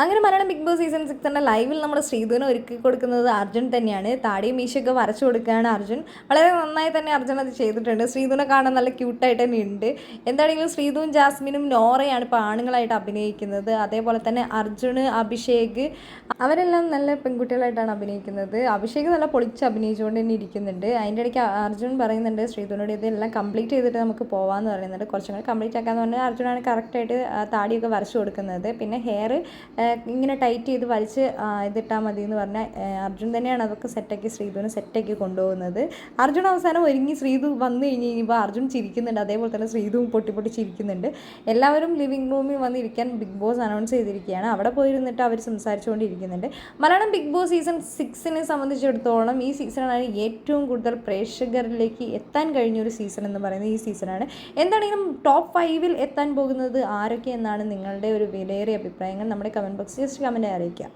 അങ്ങനെ Malayalam big boss season സിക്സിന്റെ ലൈവിൽ നമ്മുടെ ശ്രീധുവിനെ ഒരുക്കി കൊടുക്കുന്നത് അർജുൻ തന്നെയാണ്. താടിയും മീശയൊക്കെ വരച്ചു കൊടുക്കുകയാണ് അർജുൻ. വളരെ നന്നായി തന്നെ അർജുൻ അത് ചെയ്തിട്ടുണ്ട്. ശ്രീധുവിനെ കാണാൻ നല്ല ക്യൂട്ടായിട്ട് തന്നെ ഉണ്ട്. എന്താണെങ്കിലും ശ്രീധുവും ജാസ്മിനും നോറയാണ് ഇപ്പോൾ ആണുങ്ങളായിട്ട് അഭിനയിക്കുന്നത്. അതേപോലെ തന്നെ അർജുന് അഭിഷേക് അവരെല്ലാം നല്ല പെൺകുട്ടികളായിട്ടാണ് അഭിനയിക്കുന്നത്. അഭിഷേക് നല്ല പൊളിച്ച് അഭിനയിച്ചുകൊണ്ട് തന്നെ ഇരിക്കുന്നുണ്ട്. അതിന്റെ ഇടയ്ക്ക് അർജുൻ പറയുന്നുണ്ട് ശ്രീധുവിനോട് ഇതെല്ലാം കംപ്ലീറ്റ് ചെയ്തിട്ട് നമുക്ക് പോകാമെന്ന് പറയുന്നുണ്ട്. കുറച്ചും കൂടി കംപ്ലീറ്റ് ആക്കാന്ന് പറഞ്ഞാൽ അർജുനാണ് കറക്റ്റായിട്ട് താടിയൊക്കെ വരച്ചു കൊടുക്കുന്നത്. പിന്നെ ഹെയർ ഇങ്ങനെ ടൈറ്റ് ചെയ്ത് വലിച്ച് ഇതിട്ടാൽ മതി എന്ന് പറഞ്ഞാൽ അർജുൻ തന്നെയാണ് അതൊക്കെ സെറ്റാക്കി ശ്രീധുവിനെ സെറ്റാക്കി കൊണ്ടുപോകുന്നത്. അർജുൻ അവസാനം ഒരുങ്ങി ശ്രീധു വന്നു കഴിഞ്ഞ് കഴിഞ്ഞപ്പോൾ അർജുൻ ചിരിക്കുന്നുണ്ട്. അതേപോലെ തന്നെ ശ്രീധുവും പൊട്ടി പൊട്ടി ചിരിക്കുന്നുണ്ട്. എല്ലാവരും ലിവിംഗ് റൂമിൽ വന്നിരിക്കാൻ ബിഗ് ബോസ് അനൗൺസ് ചെയ്തിരിക്കുകയാണ്. അവിടെ പോയിരുന്നിട്ട് അവർ സംസാരിച്ചുകൊണ്ടിരിക്കുന്നുണ്ട്. മലയാളം ബിഗ് ബോസ് സീസൺ സിക്സിനെ സംബന്ധിച്ചിടത്തോളം ഈ സീസണാണ് ഏറ്റവും കൂടുതൽ പ്രേക്ഷകരിലേക്ക് എത്താൻ കഴിഞ്ഞ ഒരു സീസൺ എന്ന് പറയുന്നത് ഈ സീസണാണ്. എന്താണെങ്കിലും ടോപ്പ് ഫൈവിൽ എത്താൻ പോകുന്നത് ആരൊക്കെ എന്നാണ് നിങ്ങളുടെ ഒരു വിലയേറിയ അഭിപ്രായങ്ങൾ? നമ്മുടെ കമന്റ് ബോക്സിൽ ജസ്റ്റ് കമന്റ് അറിയിക്കുക